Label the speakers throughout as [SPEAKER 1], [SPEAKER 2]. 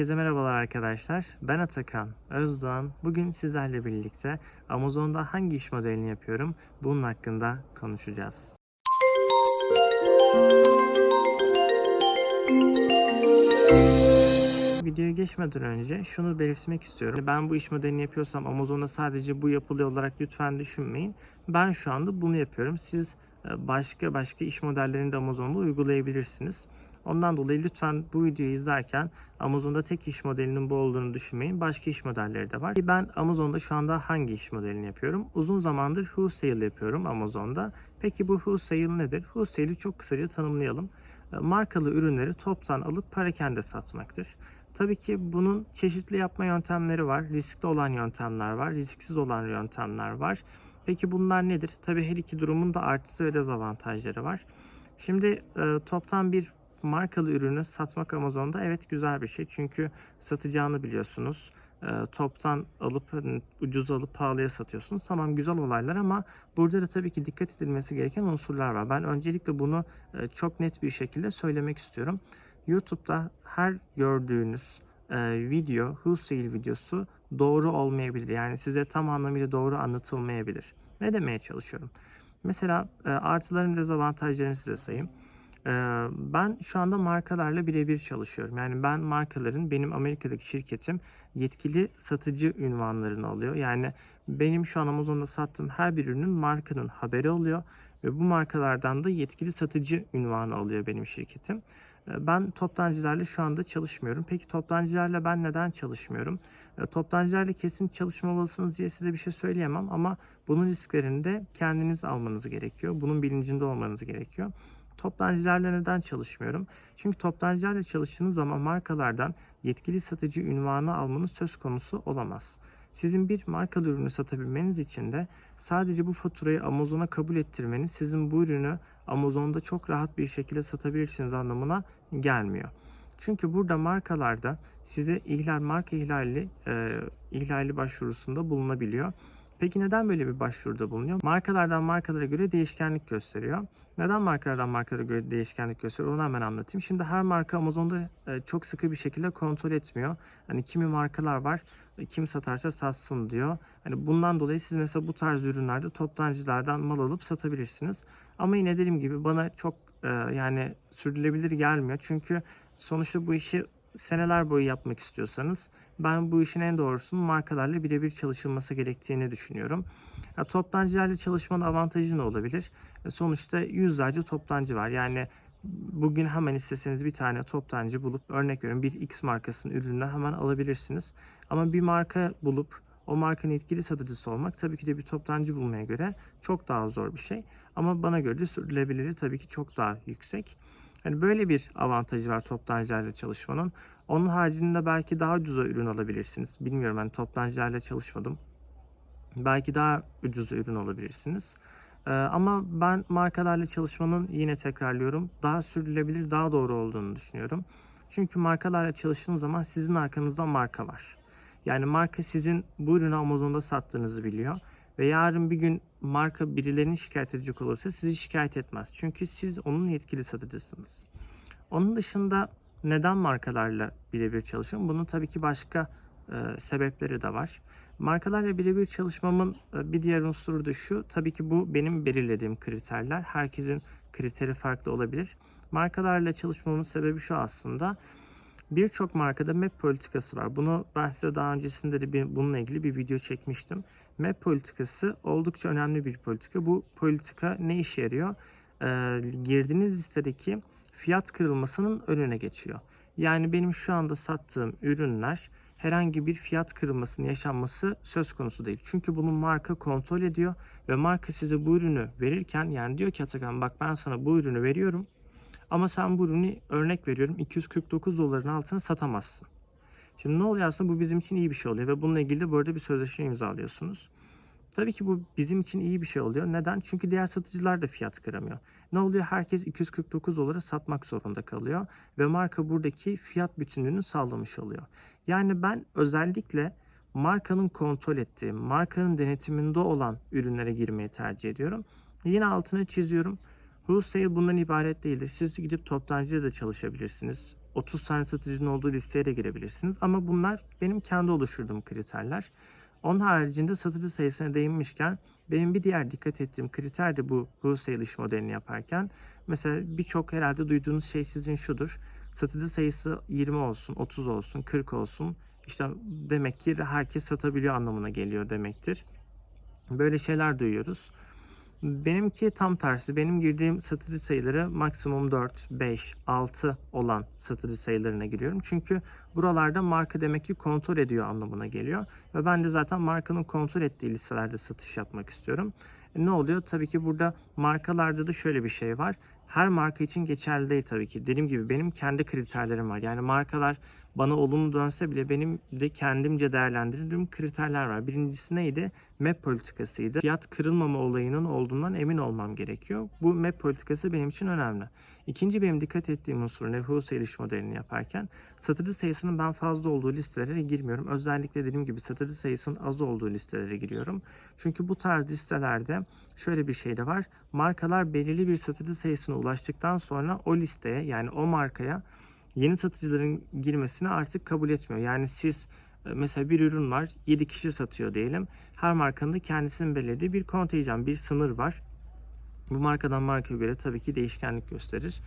[SPEAKER 1] Herkese merhabalar arkadaşlar. Ben Atakan Özdoğan. Bugün sizlerle birlikte Amazon'da hangi iş modelini yapıyorum bunun hakkında konuşacağız. Videoya geçmeden önce şunu belirtmek istiyorum. Ben bu iş modelini yapıyorsam Amazon'da sadece bu yapılıyor olarak lütfen düşünmeyin. Ben şu anda bunu yapıyorum. Siz e, başka başka iş modellerini de Amazon'da uygulayabilirsiniz. Ondan dolayı lütfen bu videoyu izlerken Amazon'da tek iş modelinin bu olduğunu düşünmeyin. Başka iş modelleri de var. Ben Amazon'da şu anda hangi iş modelini yapıyorum? Uzun zamandır Who Sale yapıyorum Amazon'da. Peki bu Who Sale nedir? Who Sale'i çok kısaca tanımlayalım. E, Markalı ürünleri toptan alıp parakende satmaktır. Tabii ki bunun çeşitli yapma yöntemleri var. Riskli olan yöntemler var, risksiz olan yöntemler var. Peki bunlar nedir? Tabii her iki durumun da artısı ve dezavantajları var. Şimdi e, toptan bir markalı ürünü satmak Amazon'da evet güzel bir şey. Çünkü satacağını biliyorsunuz. E, toptan alıp hani, ucuz alıp pahalıya satıyorsunuz. Tamam güzel olaylar ama burada da tabii ki dikkat edilmesi gereken unsurlar var. Ben öncelikle bunu e, çok net bir şekilde söylemek istiyorum. YouTube'da her gördüğünüz e, video, Who Sale videosu doğru olmayabilir. Yani size tam anlamıyla doğru anlatılmayabilir. Ne demeye çalışıyorum? Mesela e, artıların dezavantajlarını size sayayım. Ben şu anda markalarla birebir çalışıyorum. Yani ben markaların, benim Amerika'daki şirketim yetkili satıcı ünvanlarını alıyor. Yani benim şu an Amazon'da sattığım her bir ürünün markanın haberi oluyor. Ve bu markalardan da yetkili satıcı ünvanı alıyor benim şirketim. Ben toptancılarla şu anda çalışmıyorum. Peki toptancılarla ben neden çalışmıyorum? Toptancılarla kesin çalışmamalısınız diye size bir şey söyleyemem ama bunun risklerini de kendiniz almanız gerekiyor. Bunun bilincinde olmanız gerekiyor. Toptancılarla neden çalışmıyorum? Çünkü toptancılarla çalıştığınız zaman markalardan yetkili satıcı ünvanı almanız söz konusu olamaz. Sizin bir markalı ürünü satabilmeniz için de sadece bu faturayı Amazon'a kabul ettirmeniz sizin bu ürünü Amazon'da çok rahat bir şekilde satabilirsiniz anlamına gelmiyor. Çünkü burada markalarda size ihlal marka ihlali e, ihlali başvurusunda bulunabiliyor. Peki neden böyle bir başvuruda bulunuyor? Markalardan markalara göre değişkenlik gösteriyor. Neden markalardan markalara göre değişkenlik gösteriyor? Onu hemen anlatayım. Şimdi her marka Amazon'da e, çok sıkı bir şekilde kontrol etmiyor. Hani kimi markalar var, e, kim satarsa satsın diyor. Hani bundan dolayı siz mesela bu tarz ürünlerde toptancılardan mal alıp satabilirsiniz. Ama yine dediğim gibi bana çok e, yani sürdürülebilir gelmiyor. Çünkü sonuçta bu işi seneler boyu yapmak istiyorsanız ben bu işin en doğrusunun markalarla birebir çalışılması gerektiğini düşünüyorum. Ya, toptancılarla çalışmanın avantajı ne olabilir? E, sonuçta yüzlerce toptancı var. Yani bugün hemen isteseniz bir tane toptancı bulup örnek veriyorum bir X markasının ürününü hemen alabilirsiniz. Ama bir marka bulup o markanın etkili satıcısı olmak tabii ki de bir toptancı bulmaya göre çok daha zor bir şey. Ama bana göre sürdürülebilirliği tabii ki çok daha yüksek. Yani böyle bir avantajı var toptancılarla çalışmanın. Onun haricinde belki daha ucuza ürün alabilirsiniz. Bilmiyorum hani toptancılarla çalışmadım. Belki daha ucuza ürün alabilirsiniz. Ee, ama ben markalarla çalışmanın yine tekrarlıyorum daha sürdürülebilir, daha doğru olduğunu düşünüyorum. Çünkü markalarla çalıştığınız zaman sizin arkanızda marka var. Yani marka sizin bu ürünü Amazon'da sattığınızı biliyor. Ve yarın bir gün marka birilerini şikayet edecek olursa sizi şikayet etmez. Çünkü siz onun yetkili satıcısınız. Onun dışında neden markalarla birebir çalışıyorum? Bunun tabii ki başka e, sebepleri de var. Markalarla birebir çalışmamın e, bir diğer unsuru da şu. Tabii ki bu benim belirlediğim kriterler. Herkesin kriteri farklı olabilir. Markalarla çalışmamın sebebi şu aslında. Birçok markada MEP politikası var. Bunu ben size daha öncesinde de bir, bununla ilgili bir video çekmiştim. MEP politikası oldukça önemli bir politika. Bu politika ne işe yarıyor? Ee, girdiğiniz listedeki fiyat kırılmasının önüne geçiyor. Yani benim şu anda sattığım ürünler herhangi bir fiyat kırılmasının yaşanması söz konusu değil. Çünkü bunu marka kontrol ediyor ve marka size bu ürünü verirken yani diyor ki Atakan bak ben sana bu ürünü veriyorum ama sen bu ürünü örnek veriyorum 249 doların altına satamazsın. Şimdi ne oluyor aslında bu bizim için iyi bir şey oluyor ve bununla ilgili de arada bir sözleşme imzalıyorsunuz. Tabii ki bu bizim için iyi bir şey oluyor. Neden? Çünkü diğer satıcılar da fiyat kıramıyor. Ne oluyor? Herkes 249 dolara satmak zorunda kalıyor ve marka buradaki fiyat bütünlüğünü sağlamış oluyor. Yani ben özellikle markanın kontrol ettiği, markanın denetiminde olan ürünlere girmeyi tercih ediyorum. Yine altını çiziyorum. Wholesale bundan ibaret değildir. Siz gidip toptancıya da çalışabilirsiniz. 30 tane satıcının olduğu listeye de girebilirsiniz. Ama bunlar benim kendi oluşturduğum kriterler. Onun haricinde satıcı sayısına değinmişken benim bir diğer dikkat ettiğim kriter de bu wholesale iş modelini yaparken mesela birçok herhalde duyduğunuz şey sizin şudur. Satıcı sayısı 20 olsun, 30 olsun, 40 olsun. İşte demek ki herkes satabiliyor anlamına geliyor demektir. Böyle şeyler duyuyoruz. Benimki tam tersi. Benim girdiğim satıcı sayıları maksimum 4, 5, 6 olan satıcı sayılarına giriyorum. Çünkü buralarda marka demek ki kontrol ediyor anlamına geliyor. Ve ben de zaten markanın kontrol ettiği listelerde satış yapmak istiyorum. E ne oluyor? Tabii ki burada markalarda da şöyle bir şey var. Her marka için geçerli değil tabii ki. Dediğim gibi benim kendi kriterlerim var. Yani markalar bana olumlu dönse bile benim de kendimce değerlendirdiğim kriterler var. Birincisi neydi? MEP politikasıydı. Fiyat kırılmama olayının olduğundan emin olmam gerekiyor. Bu MEP politikası benim için önemli. İkinci benim dikkat ettiğim unsur ne? Wholesale iş modelini yaparken satıcı sayısının ben fazla olduğu listelere girmiyorum. Özellikle dediğim gibi satıcı sayısının az olduğu listelere giriyorum. Çünkü bu tarz listelerde şöyle bir şey de var. Markalar belirli bir satıcı sayısına ulaştıktan sonra o listeye yani o markaya yeni satıcıların girmesini artık kabul etmiyor. Yani siz e, mesela bir ürün var 7 kişi satıyor diyelim. Her markanın da kendisinin belirlediği bir kontenjan, bir sınır var. Bu markadan markaya göre tabii ki değişkenlik gösterir.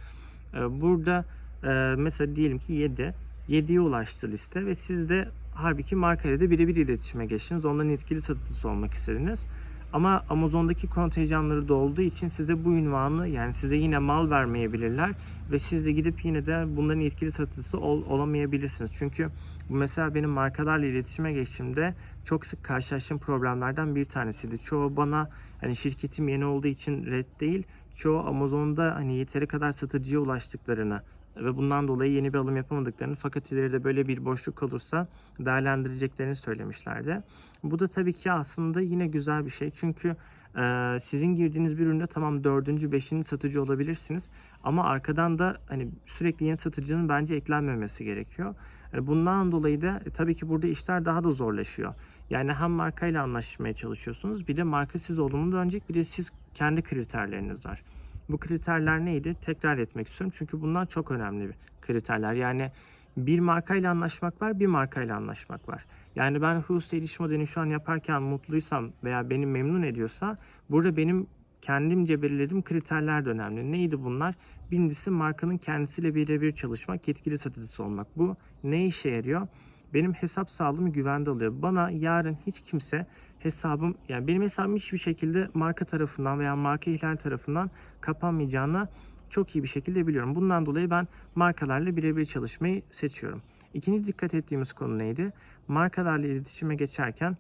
[SPEAKER 1] E, Burada e, mesela diyelim ki 7. 7'ye ulaştı liste ve siz de halbuki markayla da birebir iletişime geçtiniz. Onların etkili satıcısı olmak istediniz. Ama Amazon'daki kontenjanları dolduğu için size bu ünvanı yani size yine mal vermeyebilirler ve siz de gidip yine de bunların etkili satıcısı ol, olamayabilirsiniz. Çünkü bu mesela benim markalarla iletişime geçtiğimde çok sık karşılaştığım problemlerden bir tanesiydi. Çoğu bana hani şirketim yeni olduğu için red değil, çoğu Amazon'da hani yeteri kadar satıcıya ulaştıklarını ve bundan dolayı yeni bir alım yapamadıklarını fakat ileride böyle bir boşluk olursa değerlendireceklerini söylemişlerdi. Bu da tabii ki aslında yine güzel bir şey çünkü e, sizin girdiğiniz bir üründe tamam dördüncü, beşinci satıcı olabilirsiniz ama arkadan da hani sürekli yeni satıcının bence eklenmemesi gerekiyor. Yani bundan dolayı da e, tabii ki burada işler daha da zorlaşıyor. Yani hem markayla anlaşmaya çalışıyorsunuz bir de marka siz olumlu dönecek bir de siz kendi kriterleriniz var. Bu kriterler neydi? Tekrar etmek istiyorum. Çünkü bunlar çok önemli kriterler. Yani bir markayla anlaşmak var, bir markayla anlaşmak var. Yani ben wholesale iş modelini şu an yaparken mutluysam veya beni memnun ediyorsa burada benim kendimce belirlediğim kriterler de önemli. Neydi bunlar? Birincisi markanın kendisiyle birebir çalışmak, yetkili satıcısı olmak. Bu ne işe yarıyor? Benim hesap sağlığımı güvende alıyor. Bana yarın hiç kimse hesabım yani benim hesabım hiçbir şekilde marka tarafından veya marka ihlal tarafından kapanmayacağını çok iyi bir şekilde biliyorum. Bundan dolayı ben markalarla birebir çalışmayı seçiyorum. İkinci dikkat ettiğimiz konu neydi? Markalarla iletişime geçerken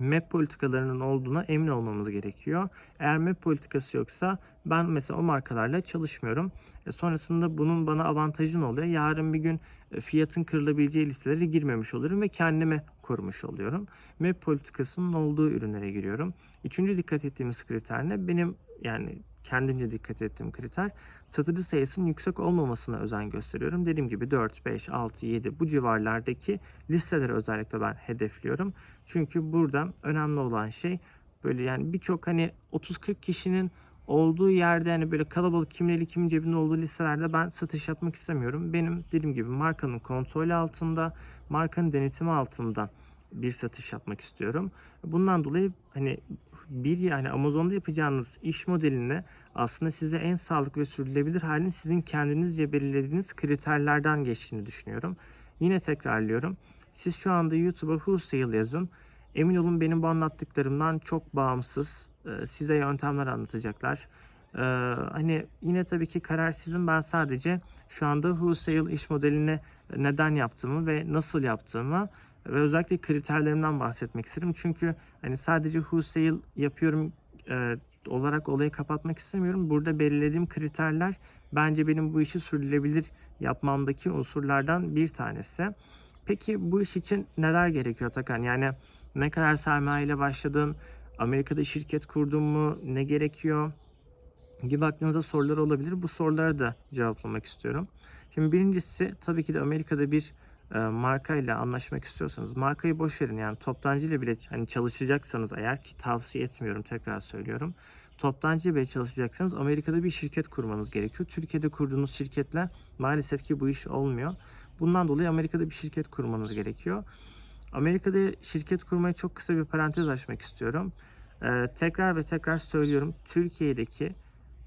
[SPEAKER 1] MEP politikalarının olduğuna emin olmamız gerekiyor. Eğer MEP politikası yoksa ben mesela o markalarla çalışmıyorum. E sonrasında bunun bana avantajı ne oluyor? Yarın bir gün e, fiyatın kırılabileceği listelere girmemiş olurum ve kendime korumuş oluyorum. MEP politikasının olduğu ürünlere giriyorum. Üçüncü dikkat ettiğimiz kriter ne? Benim yani kendimce dikkat ettiğim kriter satıcı sayısının yüksek olmamasına özen gösteriyorum. Dediğim gibi 4, 5, 6, 7 bu civarlardaki listeleri özellikle ben hedefliyorum. Çünkü burada önemli olan şey böyle yani birçok hani 30-40 kişinin olduğu yerde hani böyle kalabalık kimin eli kimin cebinde olduğu listelerde ben satış yapmak istemiyorum. Benim dediğim gibi markanın kontrolü altında, markanın denetimi altında bir satış yapmak istiyorum. Bundan dolayı hani bir yani Amazon'da yapacağınız iş modeline aslında size en sağlıklı ve sürdürülebilir halin sizin kendinizce belirlediğiniz kriterlerden geçtiğini düşünüyorum. Yine tekrarlıyorum. Siz şu anda YouTube'a wholesale yazın. Emin olun benim bu anlattıklarımdan çok bağımsız e, size yöntemler anlatacaklar. Ee, hani yine tabii ki karar sizin. Ben sadece şu anda wholesale iş modelini neden yaptığımı ve nasıl yaptığımı ve özellikle kriterlerimden bahsetmek istedim. Çünkü hani sadece wholesale yapıyorum e, olarak olayı kapatmak istemiyorum. Burada belirlediğim kriterler bence benim bu işi sürdürülebilir yapmamdaki unsurlardan bir tanesi. Peki bu iş için neler gerekiyor Takan? Yani ne kadar sermaye ile başladın? Amerika'da şirket kurdun mu? Ne gerekiyor? Gibi aklınıza sorular olabilir. Bu sorulara da cevaplamak istiyorum. Şimdi birincisi tabii ki de Amerika'da bir e, markayla anlaşmak istiyorsanız markayı boş verin yani toptancı ile bile hani çalışacaksanız eğer ki tavsiye etmiyorum tekrar söylüyorum. toptancı eBay çalışacaksanız Amerika'da bir şirket kurmanız gerekiyor. Türkiye'de kurduğunuz şirketle maalesef ki bu iş olmuyor. Bundan dolayı Amerika'da bir şirket kurmanız gerekiyor. Amerika'da şirket kurmaya çok kısa bir parantez açmak istiyorum. Ee, tekrar ve tekrar söylüyorum. Türkiye'deki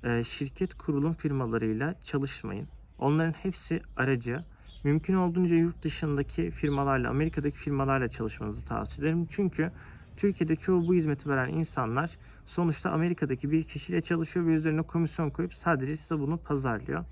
[SPEAKER 1] e, şirket kurulum firmalarıyla çalışmayın. Onların hepsi aracı. Mümkün olduğunca yurt dışındaki firmalarla, Amerika'daki firmalarla çalışmanızı tavsiye ederim. Çünkü Türkiye'de çoğu bu hizmeti veren insanlar sonuçta Amerika'daki bir kişiyle çalışıyor ve üzerine komisyon koyup sadece size bunu pazarlıyor.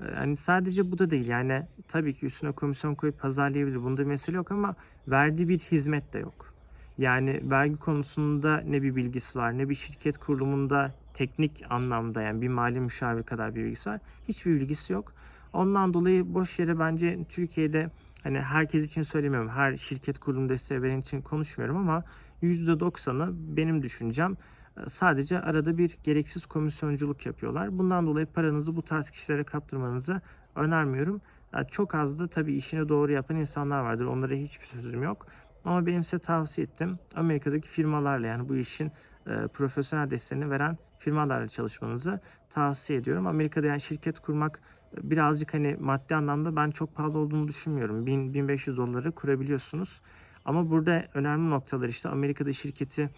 [SPEAKER 1] Ee, Hani sadece bu da değil yani tabii ki üstüne komisyon koyup pazarlayabilir. Bunda mesele yok ama verdiği bir hizmet de yok. Yani vergi konusunda ne bir bilgisi var ne bir şirket kurulumunda teknik anlamda yani bir mali müşavir kadar bir bilgisi var. Hiçbir bilgisi yok. Ondan dolayı boş yere bence Türkiye'de hani herkes için söylemiyorum. Her şirket kurulum desteği veren için konuşmuyorum ama %90'ı benim düşüncem e, sadece arada bir gereksiz komisyonculuk yapıyorlar. Bundan dolayı paranızı bu tarz kişilere kaptırmanızı önermiyorum. Yani çok az da tabii işini doğru yapan insanlar vardır. Onlara hiçbir sözüm yok. Ama benim size tavsiye ettim. Amerika'daki firmalarla yani bu işin e, profesyonel desteğini veren firmalarla çalışmanızı tavsiye ediyorum. Amerika'da yani şirket kurmak e, birazcık hani maddi anlamda ben çok pahalı olduğunu düşünmüyorum. 1000-1500 doları kurabiliyorsunuz. Ama burada önemli noktalar işte Amerika'da şirketi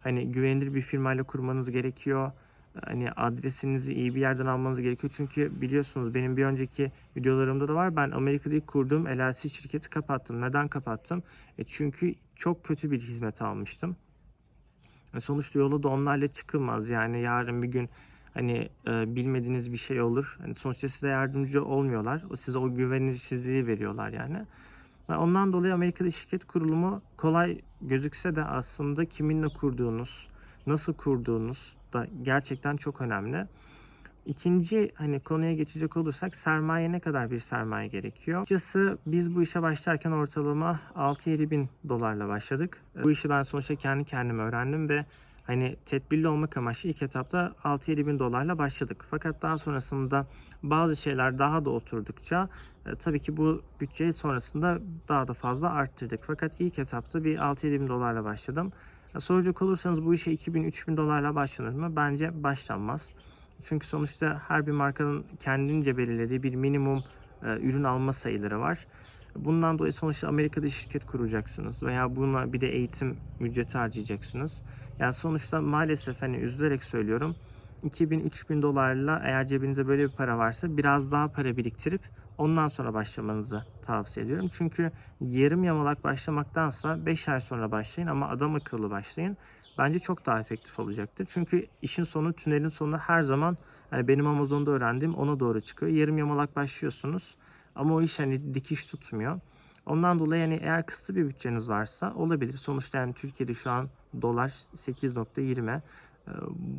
[SPEAKER 1] hani güvenilir bir firmayla kurmanız gerekiyor. Hani adresinizi iyi bir yerden almanız gerekiyor. Çünkü biliyorsunuz benim bir önceki videolarımda da var. Ben Amerika'da kurduğum LLC şirketi kapattım. Neden kapattım? E çünkü çok kötü bir hizmet almıştım. E sonuçta yola da onlarla çıkılmaz. Yani yarın bir gün hani e, bilmediğiniz bir şey olur. Hani sonuçta size yardımcı olmuyorlar. O size o güvenilirsizliği veriyorlar yani. Ondan dolayı Amerika'da şirket kurulumu kolay gözükse de aslında kiminle kurduğunuz, nasıl kurduğunuz da gerçekten çok önemli. İkinci hani konuya geçecek olursak sermaye ne kadar bir sermaye gerekiyor? Açıkçası biz bu işe başlarken ortalama 6-7 bin dolarla başladık. Bu işi ben sonuçta kendi kendime öğrendim ve hani tedbirli olmak amaçlı ilk etapta 6-7 bin dolarla başladık. Fakat daha sonrasında bazı şeyler daha da oturdukça e, tabii ki bu bütçeyi sonrasında daha da fazla arttırdık. Fakat ilk etapta bir 6-7 bin dolarla başladım. E, Soracak olursanız bu işe 2000-3000 dolarla başlanır mı? Bence başlanmaz. Çünkü sonuçta her bir markanın kendince belirlediği bir minimum e, ürün alma sayıları var. Bundan dolayı sonuçta Amerika'da şirket kuracaksınız veya buna bir de eğitim ücreti harcayacaksınız. Yani sonuçta maalesef hani üzülerek söylüyorum 2000-3000 dolarla eğer cebinizde böyle bir para varsa biraz daha para biriktirip ondan sonra başlamanızı tavsiye ediyorum. Çünkü yarım yamalak başlamaktansa 5 ay sonra başlayın ama adam akıllı başlayın. Bence çok daha efektif olacaktır. Çünkü işin sonu tünelin sonu her zaman hani benim Amazon'da öğrendiğim ona doğru çıkıyor. Yarım yamalak başlıyorsunuz ama o iş hani dikiş tutmuyor. Ondan dolayı yani eğer kısıtlı bir bütçeniz varsa olabilir. Sonuçta yani Türkiye'de şu an dolar 8.20. Ee,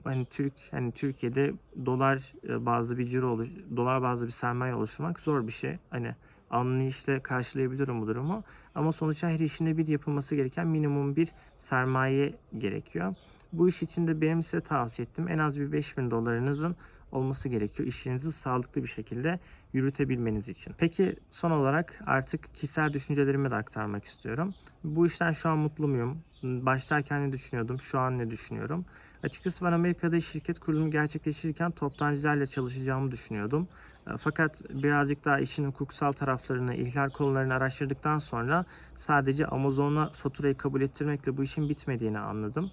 [SPEAKER 1] Hani Türk hani Türkiye'de dolar e, bazlı bir ciro oluş, dolar bazlı bir sermaye oluşturmak zor bir şey. Hani anlayışla karşılayabilirim bu durumu. Ama sonuçta her işinde bir yapılması gereken minimum bir sermaye gerekiyor. Bu iş için de benim size tavsiye ettim. En az bir 5000 dolarınızın olması gerekiyor. İşinizi sağlıklı bir şekilde yürütebilmeniz için. Peki son olarak artık kişisel düşüncelerimi de aktarmak istiyorum. Bu işten şu an mutlu muyum? Başlarken ne düşünüyordum? Şu an ne düşünüyorum? Açıkçası ben Amerika'da şirket kurulumu gerçekleştirirken toptancılarla çalışacağımı düşünüyordum. E, Fakat birazcık daha işin hukuksal taraflarını, ihlal konularını araştırdıktan sonra sadece Amazon'a faturayı kabul ettirmekle bu işin bitmediğini anladım.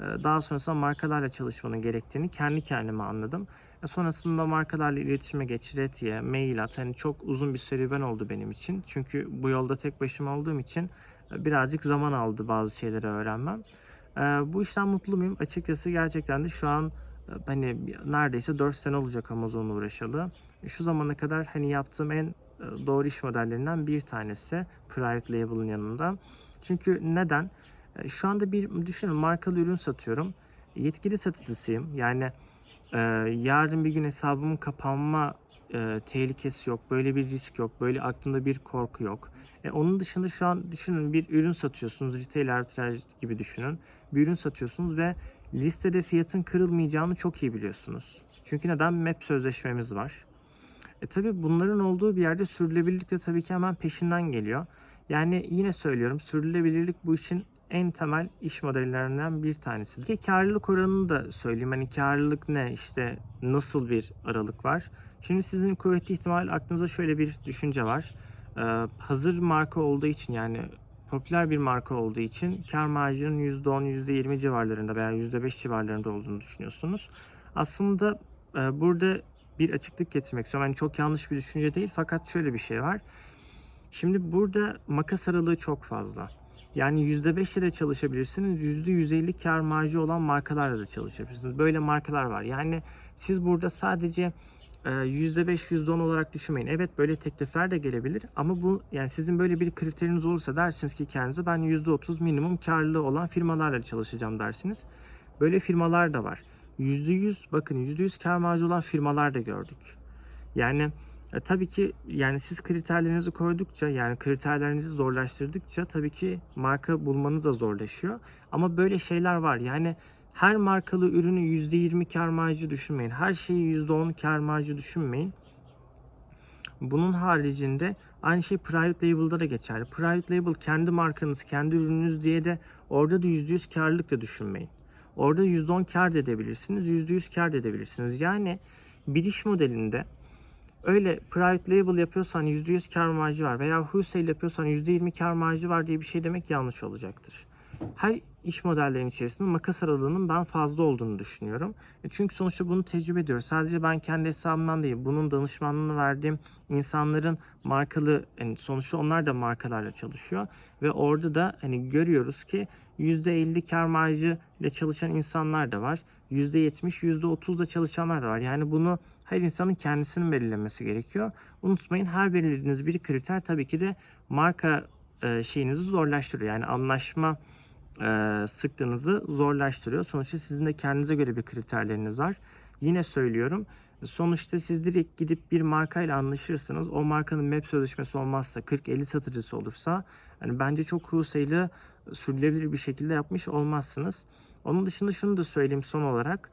[SPEAKER 1] E, Daha sonrasında markalarla çalışmanın gerektiğini kendi kendime anladım. E, Sonrasında markalarla iletişime geç, retiye, mail at. Hani çok uzun bir serüven oldu benim için. Çünkü bu yolda tek başıma olduğum için e, birazcık zaman aldı bazı şeyleri öğrenmem. E, Bu işten mutlu muyum? Açıkçası gerçekten de şu an hani neredeyse 4 sene olacak Amazon'la uğraşalı. Şu zamana kadar hani yaptığım en doğru iş modellerinden bir tanesi private label'ın yanında. Çünkü neden? E, Şu anda bir düşünün markalı ürün satıyorum. Yetkili satıcısıyım. Yani e, yarın bir gün hesabımın kapanma e, tehlikesi yok. Böyle bir risk yok. Böyle aklımda bir korku yok. E, onun dışında şu an düşünün bir ürün satıyorsunuz. Retail arbitraj gibi düşünün. Bir ürün satıyorsunuz ve listede fiyatın kırılmayacağını çok iyi biliyorsunuz. Çünkü neden? MEP sözleşmemiz var. E tabi bunların olduğu bir yerde sürdürülebilirlik de tabii ki hemen peşinden geliyor. Yani yine söylüyorum sürdürülebilirlik bu işin en temel iş modellerinden bir tanesi. Ki karlılık oranını da söyleyeyim. Hani karlılık ne? İşte nasıl bir aralık var? Şimdi sizin kuvvetli ihtimal aklınıza şöyle bir düşünce var. Ee, hazır marka olduğu için yani popüler bir marka olduğu için kar marjının %10, %20 civarlarında veya %5 civarlarında olduğunu düşünüyorsunuz. Aslında e, burada bir açıklık getirmek istiyorum. Yani çok yanlış bir düşünce değil fakat şöyle bir şey var. Şimdi burada makas aralığı çok fazla. Yani %5 ile de çalışabilirsiniz. %150 kar marjı olan markalarla da çalışabilirsiniz. Böyle markalar var. Yani siz burada sadece e, %5, %10 olarak düşünmeyin. Evet böyle teklifler de gelebilir ama bu yani sizin böyle bir kriteriniz olursa dersiniz ki kendinize ben %30 minimum karlı olan firmalarla çalışacağım dersiniz. Böyle firmalar da var. %100 bakın %100 kar marjı olan firmalar da gördük. Yani e, tabii ki yani siz kriterlerinizi koydukça yani kriterlerinizi zorlaştırdıkça tabii ki marka bulmanız da zorlaşıyor. Ama böyle şeyler var. Yani her markalı ürünü %20 kar marjı düşünmeyin. Her şeyi %10 kar marjı düşünmeyin. Bunun haricinde aynı şey private label'da da geçerli. Private label kendi markanız, kendi ürününüz diye de orada da %100 karlılık da düşünmeyin. Orada %10 kar da edebilirsiniz, %100 kar da edebilirsiniz. Yani bir iş modelinde öyle private label yapıyorsan %100 kar marjı var veya wholesale yapıyorsan %20 kar marjı var diye bir şey demek yanlış olacaktır. Her iş modellerinin içerisinde makas aralığının ben fazla olduğunu düşünüyorum. E Çünkü sonuçta bunu tecrübe ediyoruz. Sadece ben kendi hesabımdan değil, bunun danışmanlığını verdiğim insanların markalı, yani sonuçta onlar da markalarla çalışıyor. Ve orada da hani görüyoruz ki %50 kar marjı ile çalışan insanlar da var. %70, %30 da çalışanlar da var. Yani bunu her insanın kendisinin belirlemesi gerekiyor. Unutmayın her belirlediğiniz bir kriter tabii ki de marka e, şeyinizi zorlaştırıyor. Yani anlaşma e, sıklığınızı zorlaştırıyor. Sonuçta sizin de kendinize göre bir kriterleriniz var. Yine söylüyorum. Sonuçta siz direkt gidip bir markayla anlaşırsınız. O markanın MEP sözleşmesi olmazsa 40-50 satıcısı olursa hani bence çok wholesale'ı sürdürülebilir bir şekilde yapmış olmazsınız. Onun dışında şunu da söyleyeyim son olarak.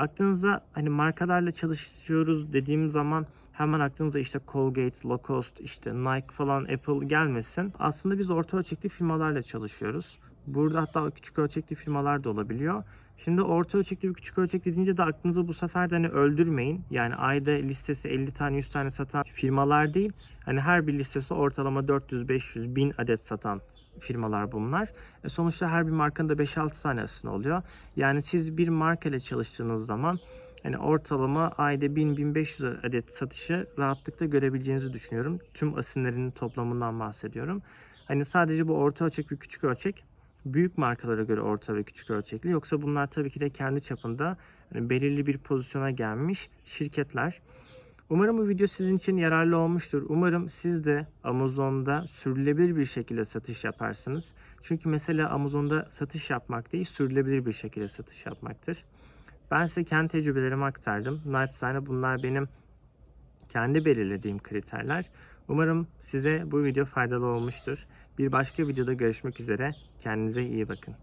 [SPEAKER 1] Aklınıza hani markalarla çalışıyoruz dediğim zaman hemen aklınıza işte Colgate, Lacoste, işte Nike falan Apple gelmesin. Aslında biz orta ölçekli firmalarla çalışıyoruz. Burada hatta küçük ölçekli firmalar da olabiliyor. Şimdi orta ölçekli ve küçük ölçekli deyince de aklınıza bu sefer de hani öldürmeyin. Yani ayda listesi 50 tane 100 tane satan firmalar değil. Hani her bir listesi ortalama 400, 500, 1000 adet satan firmalar bunlar. E sonuçta her bir markanın da 5-6 tane aslında oluyor. Yani siz bir marka ile çalıştığınız zaman hani ortalama ayda 1000-1500 adet satışı rahatlıkla görebileceğinizi düşünüyorum. Tüm asinlerin toplamından bahsediyorum. Hani sadece bu orta ölçek ve küçük ölçek büyük markalara göre orta ve küçük ölçekli. Yoksa bunlar tabii ki de kendi çapında hani belirli bir pozisyona gelmiş şirketler. Umarım bu video sizin için yararlı olmuştur. Umarım siz de Amazon'da sürülebilir bir şekilde satış yaparsınız. Çünkü mesela Amazon'da satış yapmak değil, sürülebilir bir şekilde satış yapmaktır. Ben size kendi tecrübelerimi aktardım. Naçizane bunlar benim kendi belirlediğim kriterler. Umarım size bu video faydalı olmuştur. Bir başka videoda görüşmek üzere. Kendinize iyi bakın.